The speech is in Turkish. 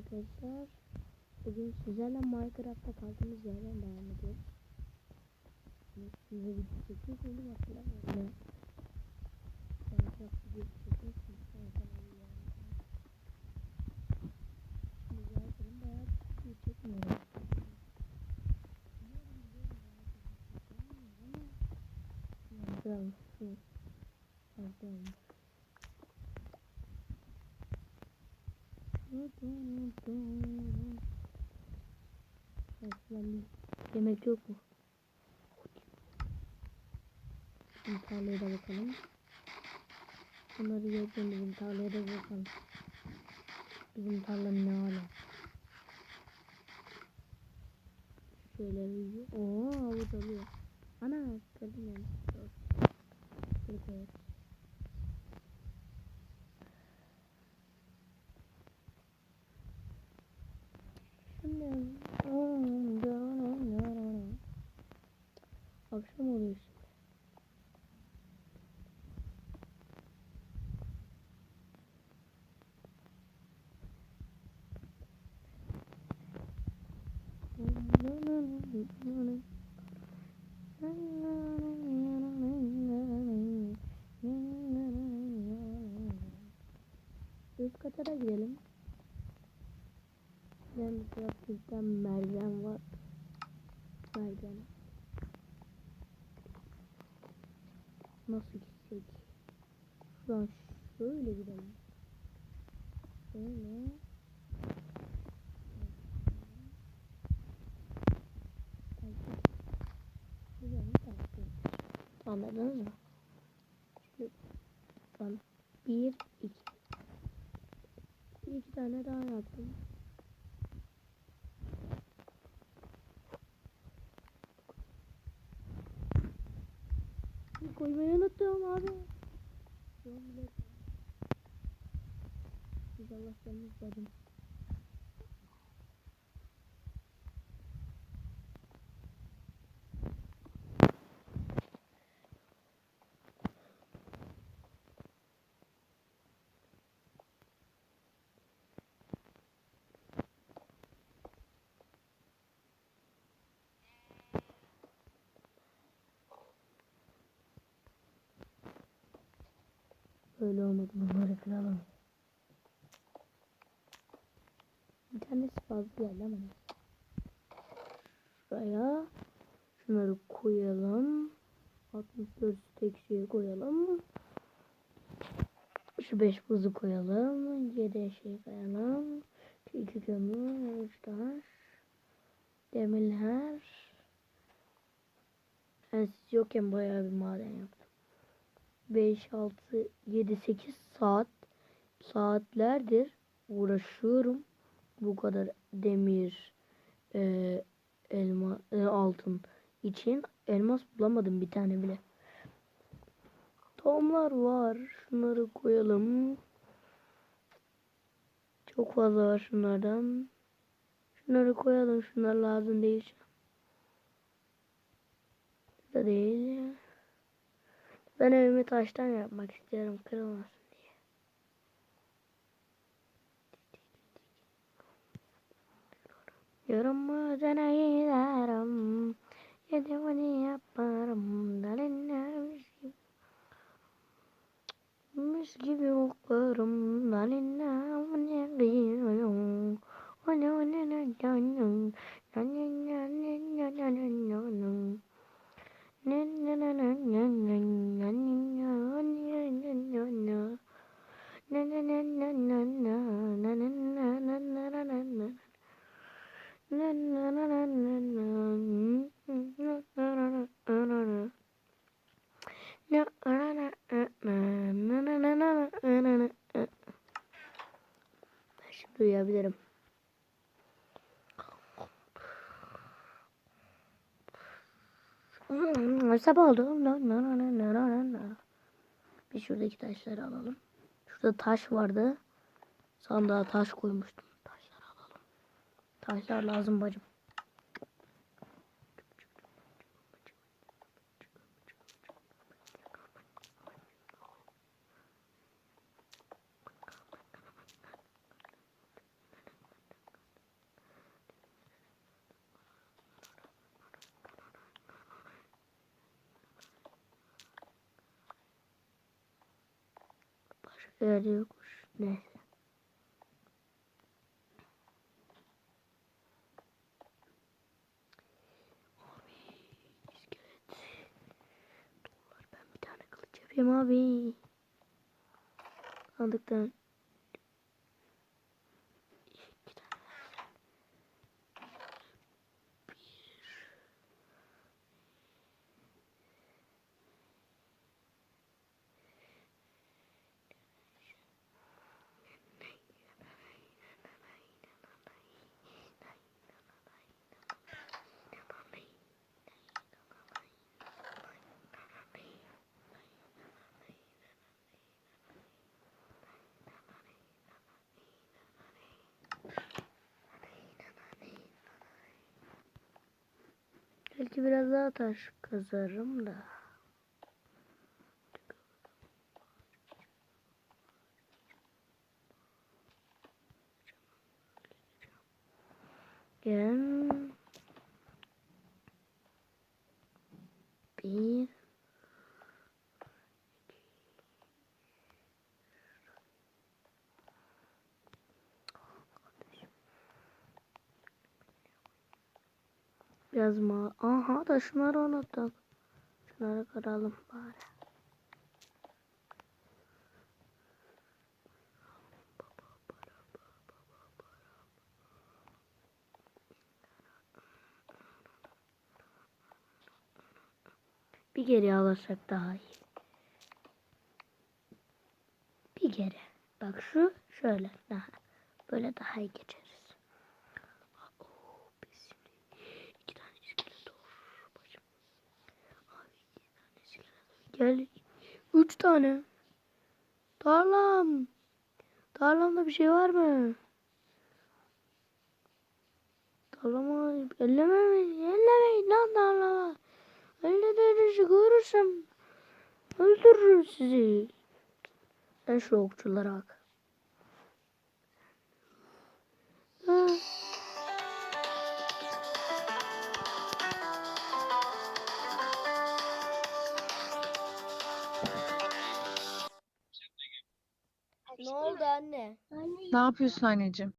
arkadaşlar. Bugün sizlerle Minecraft'ta kaldığımız yerden devam ediyoruz. Size video çekiyor muydu hatırlamıyorum. Minecraft video çekiyor Şimdi zaten bayağı video çekmiyorum. Minecraft. Minecraft. Yemek yok mu? Şimdi tarlaya da bakalım. Bunları yerken bizim tarlaya da bakalım. Bizim tarlanın ne hali? Şöyle bir Oo havuz alıyor. Ana kırdım yani. Evet. Akşam oluyor şimdi. Üst kata da Ben bu tarafta merdiven var. Merdiven. Nasıl gitsek? Şuradan şöyle gidelim. Şöyle. Anladınız mı? Ben bir iki iki tane daha yaptım. Koymayı unuttum abi. İnşallah gelmez Öyle olmadı bunları kıralım. Bir tanesi fazla geldi ama. Şuraya şunları koyalım. 64 tekşiye koyalım. Şu 5 buzu koyalım. 7 şey koyalım. 2 kömür, 3 taş. Demirler. Ben siz yokken bayağı bir maden yaptım. 5, 6, 7, 8 saat saatlerdir uğraşıyorum. Bu kadar demir, e, elma, e, altın için elmas bulamadım bir tane bile. Tohumlar var. Şunları koyalım. Çok fazla var şunlardan. Şunları koyalım. Şunlar lazım değil. Da değil. Ben evimi taştan yapmak istiyorum kırılmasın diye. Yorumuzuna giderim. Yedimini yaparım. Dalinler Uyuyabilirim. Sabah oldu. Bir şuradaki taşları alalım. Şurada taş vardı. Sandığa taş koymuştum. Taşları alalım. Taşlar lazım bacım. Öyle kuş. Neyse. Abi ben bir tane kılıç yapayım abi. Sandıktan Belki biraz daha taş kazarım da. Gel. Bir. Biraz ma... Aha da şunları unuttuk. Şunları kıralım bari. Bir geri alırsak daha iyi. Bir geri. Bak şu şöyle daha. Böyle daha iyi geçeriz. Oo, biz şimdi iki tane iskelet olur. Başım. Abi iki tane iskelet. Gel. Üç tane. Tarlam. Tarlamda bir şey var mı? Tarlama ellemeyin. Ellemeyin lan tarlama. Ellediğinizi görürsem öldürürüm sizi. Sen şu okçulara bak. Ne yapıyorsun anneciğim?